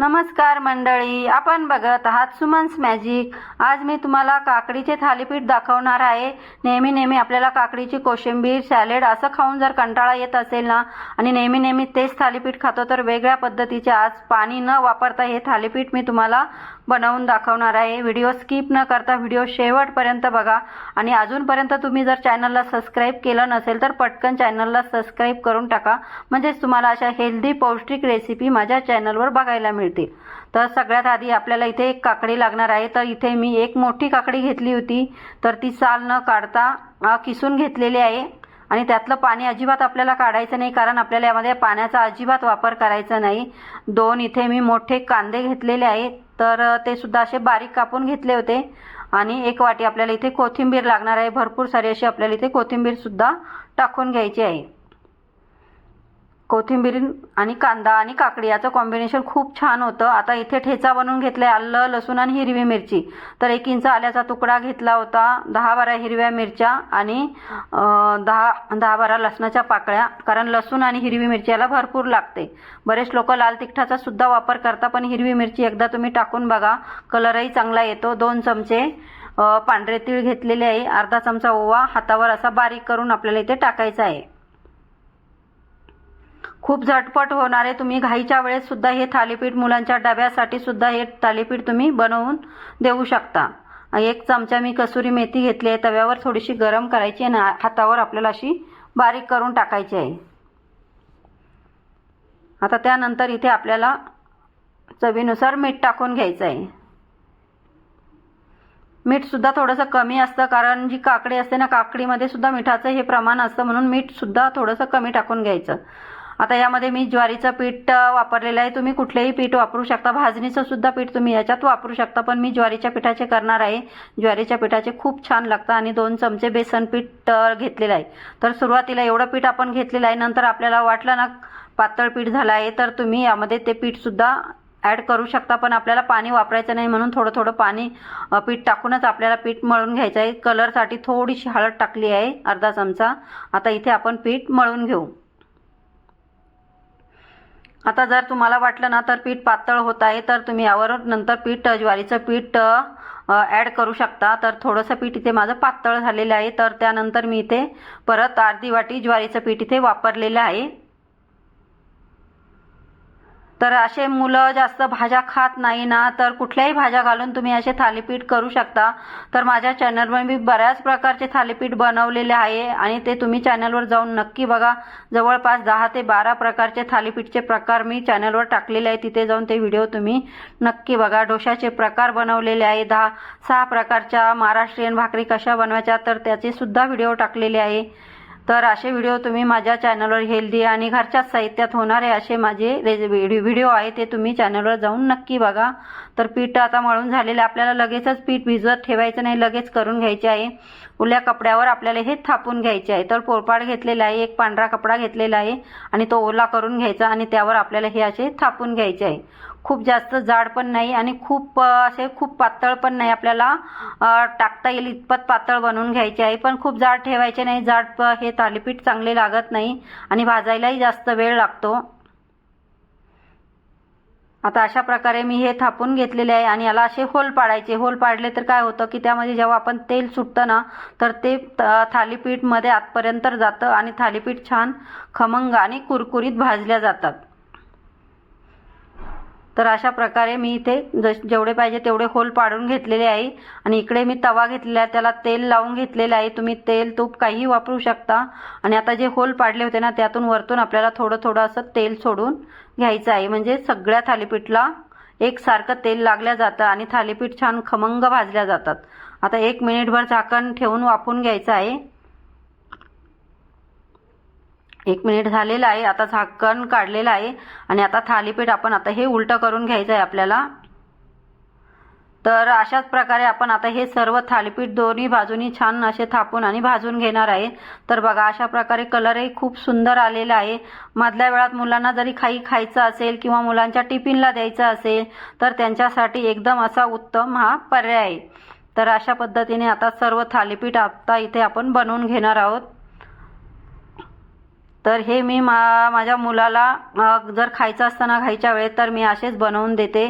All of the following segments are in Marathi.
नमस्कार मंडळी आपण बघत आहात सुमन्स मॅजिक आज मी तुम्हाला काकडीचे थालीपीठ दाखवणार आहे. नेहमी नेहमी आपल्याला काकडीची कोशिंबीर सॅलेड असं खाऊन जर कंटाळा येत असेल ना आणि नेहमी नेहमी तेच थालीपीठ खातो तर वेगळ्या पद्धतीचे आज पाणी न वापरता हे थालीपीठ मी तुम्हाला बनवून दाखवणार आहे. व्हिडिओ स्किप न करता व्हिडिओ शेवटपर्यंत बघा. आणि अजूनपर्यंत तुम्ही जर चॅनलला सबस्क्राईब केलं नसेल तर पटकन चॅनलला सबस्क्राईब करून टाका. म्हणजेच तुम्हाला अशा हेल्दी पौष्टिक रेसिपी माझ्या चॅनलवर बघायला मिळेल मिळतील. तर सगळ्यात आधी आपल्याला इथे एक काकडी लागणार आहे. तर इथे मी एक मोठी काकडी घेतली होती. तर ती साल न काढता किसून घेतलेली आहे. आणि त्यातलं पाणी अजिबात आपल्याला काढायचं नाही कारण आपल्याला यामध्ये पाण्याचा अजिबात वापर करायचा नाही. दोन इथे मी मोठे कांदे घेतलेले आहेत तर ते सुद्धा असे बारीक कापून घेतले होते. आणि एक वाटी आपल्याला इथे कोथिंबीर लागणार आहे. भरपूर सारी अशी आपल्याला इथे कोथिंबीर सुद्धा टाकून घ्यायची आहे. कोथिंबीर आणि कांदा आणि काकडी याचं कॉम्बिनेशन खूप छान होतं. आता इथे ठेचा बनवून घेतलाय आलं लसूण आणि हिरवी मिरची. तर एक इंच आल्याचा तुकडा घेतला होता. दहा बारा हिरव्या मिरच्या आणि दहा दहा बारा लसणाच्या पाकळ्या. कारण लसूण आणि हिरवी मिरची याला भरपूर लागते. बरेच लोक लाल तिखटाचा सुद्धा वापर करता पण हिरवी मिरची एकदा तुम्ही टाकून बघा. कलरही चांगला येतो. दोन चमचे पांढरे तीळ घेतलेले आहे. अर्धा चमचा ओवा हातावर असा बारीक करून आपल्याला इथे टाकायचा आहे. खूप झटपट होणार आहे. तुम्ही घाईच्या वेळेस सुद्धा हे थालीपीठ मुलांच्या डब्यासाठी सुद्धा हे थालीपीठ तुम्ही बनवून देऊ शकता. एक चमचा मी कसुरी मेथी घेतली आहे. तव्यावर थोडीशी गरम करायची आणि हातावर आपल्याला अशी बारीक करून टाकायची आहे. आता त्यानंतर इथे आपल्याला चवीनुसार मीठ टाकून घ्यायचं आहे. मीठसुद्धा थोडंसं कमी असतं कारण जी काकडी असते ना काकडीमध्ये सुद्धा मिठाचं हे प्रमाण असतं म्हणून मीठ सुद्धा थोडंसं कमी टाकून घ्यायचं. आता यामध्ये मी ज्वारीचं पीठ वापरलेलं आहे. तुम्ही कुठलेही पीठ वापरू शकता. भाजणीचं सुद्धा पीठ तुम्ही याच्यात वापरू शकता. पण मी ज्वारीच्या पिठाचे करणार आहे. ज्वारीच्या पिठाचे खूप छान लागतं आणि दोन चमचे बेसन पीठ घेतलेलं आहे. तर सुरुवातीला एवढं पीठ आपण घेतलेलं आहे. नंतर आपल्याला वाटलं ना पातळ पीठ झालं आहे तर तुम्ही यामध्ये ते पीठसुद्धा ॲड करू शकता. पण आपल्याला पाणी वापरायचं नाही म्हणून थोडं थोडं पाणी पीठ टाकूनच आपल्याला पीठ मळून घ्यायचं आहे. कलरसाठी थोडीशी हळद टाकली आहे अर्धा चमचा. आता इथे आपण पीठ मळून घेऊ. आता जर तुम्हाला वाटलं ना तर पीठ पातळ होत आहे तर तुम्ही यावर नंतर पीठ ज्वारीचं पीठ ॲड करू शकता. तर थोडंसं पीठ इथे माझं पातळ झालेलं आहे. तर त्यानंतर मी इथे परत अर्धी वाटी ज्वारीचं पीठ इथे वापरलेलं आहे. तर असे मुलं जास्त भाज्या खात नाही ना तर कुठल्याही भाज्या घालून तुम्ही असे थालीपीठ करू शकता. तर माझ्या चॅनलवर मी बऱ्याच प्रकारचे थालीपीठ बनवलेले आहे आणि ते तुम्ही चॅनलवर जाऊन नक्की बघा. जवळपास दहा ते बारा प्रकारचे थालीपीठचे प्रकार मी चॅनलवर टाकलेले आहे. तिथे जाऊन ते व्हिडिओ तुम्ही नक्की बघा. डोशाचे प्रकार बनवलेले आहे. दहा सहा प्रकारच्या महाराष्ट्रीयन भाकरी कशा बनवायच्या तर त्याचे सुद्धा व्हिडिओ टाकलेले आहे. तर असे व्हिडिओ तुम्ही माझ्या चॅनलवर हेल्दी आणि घरच्याच साहित्यात होणारे असे माझे रेज व्हिडिओ आहे ते तुम्ही चॅनलवर जाऊन नक्की बघा. तर पीठ आता मळून झालेलं आपल्याला लगेचच पीठ भिजवत ठेवायचं नाही. लगेच करून घ्यायचे आहे. ओल्या कपड्यावर आपल्याला हे थापून घ्यायचे आहे. तर पोळपाड घेतलेला आहे. एक पांढरा कपडा घेतलेला आहे. आणि तो ओला करून घ्यायचा आणि त्यावर आपल्याला हे असे थापून घ्यायचे आहे. खूप जास्त जाड पण नाही आणि खूप असे खूप पातळ पण नाही आपल्याला टाकता येईल इतपत पातळ बनवून घ्यायचे आहे. पण खूप जाड ठेवायचे नाही जाड प- हे थालीपीठ चांगले लागत नाही आणि भाजायलाही जास्त वेळ लागतो. आता अशा प्रकारे मी हे थापून घेतलेले आहे आणि याला असे होल पाडायचे. होल पाडले तर काय होतं की त्यामध्ये जेव्हा आपण तेल सुटतं ना तर ते त- आतपर्यंत जातं आणि थालीपीठ छान खमंग आणि कुरकुरीत भाजल्या जातात. तर अशा प्रकारे मी इथे जस जेवढे पाहिजे तेवढे होल पाडून घेतलेले आहे. आणि इकडे मी तवा घेतलेला आहे त्याला तेल लावून घेतलेलं आहे. तुम्ही तेल तूप काहीही वापरू शकता. आणि आता जे होल पाडले होते ना त्यातून वरतून आपल्याला थोडं थोडं असं तेल सोडून घ्यायचं आहे. म्हणजे सगळ्या थालीपीठला एकसारखं तेल लागल्या जातं आणि थालीपीठ छान खमंग भाजल्या जातात. आता एक मिनिटभर झाकण ठेवून वाफून घ्यायचं आहे. एक मिनिट झालेलं आहे. आता झाकण काढलेलं आहे. आणि आता थालीपीठ आपण आता हे उलटं करून घ्यायचं आहे आपल्याला. तर अशाच प्रकारे आपण आता हे सर्व थालीपीठ दोन्ही बाजूनी छान असे थापून आणि भाजून घेणार आहे. तर बघा अशा प्रकारे कलरही खूप सुंदर आलेला आहे. मधल्या वेळात मुलांना जरी काही खायचं असेल किंवा मुलांच्या टिफिनला द्यायचं असेल तर त्यांच्यासाठी एकदम असा उत्तम हा पर्याय आहे. तर अशा पद्धतीने आता सर्व थालीपीठ आता इथे आपण बनवून घेणार आहोत. तर हे मी मा माझ्या मुलाला जर खायचं असताना खायच्या वेळेत तर मी असेच बनवून देते.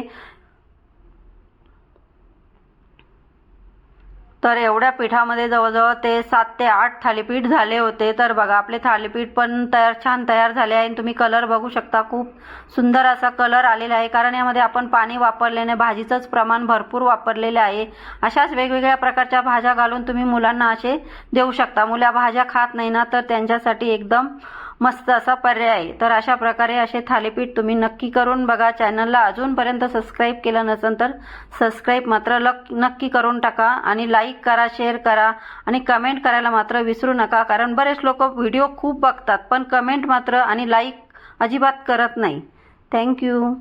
तर एवढ्या पिठामध्ये जवळजवळ ते सात ते आठ थालीपीठ झाले होते. तर बघा आपले थालीपीठ पण तयार छान तयार झाले आहे. आणि तुम्ही कलर बघू शकता खूप सुंदर असा कलर आलेला आहे. कारण यामध्ये आपण पाणी वापरल्याने भाजीचंच प्रमाण भरपूर वापरलेले आहे. अशाच वेगवेगळ्या प्रकारच्या भाज्या घालून तुम्ही मुलांना असे देऊ शकता. मुला भाज्या खात नाही ना तर त्यांच्यासाठी एकदम मस्त असा पर्याय. आहे तर अशा प्रकारे असे थालीपीठ तुम्ही नक्की करून बघा. चॅनलला अजूनपर्यंत सबस्क्राईब केलं नसेल तर सबस्क्राईब मात्र लक नक्की करून टाका आणि लाईक करा शेअर करा आणि कमेंट करायला मात्र विसरू नका. कारण बरेच लोक व्हिडिओ खूप बघतात पण कमेंट मात्र आणि लाईक अजिबात करत नाही. थँक्यू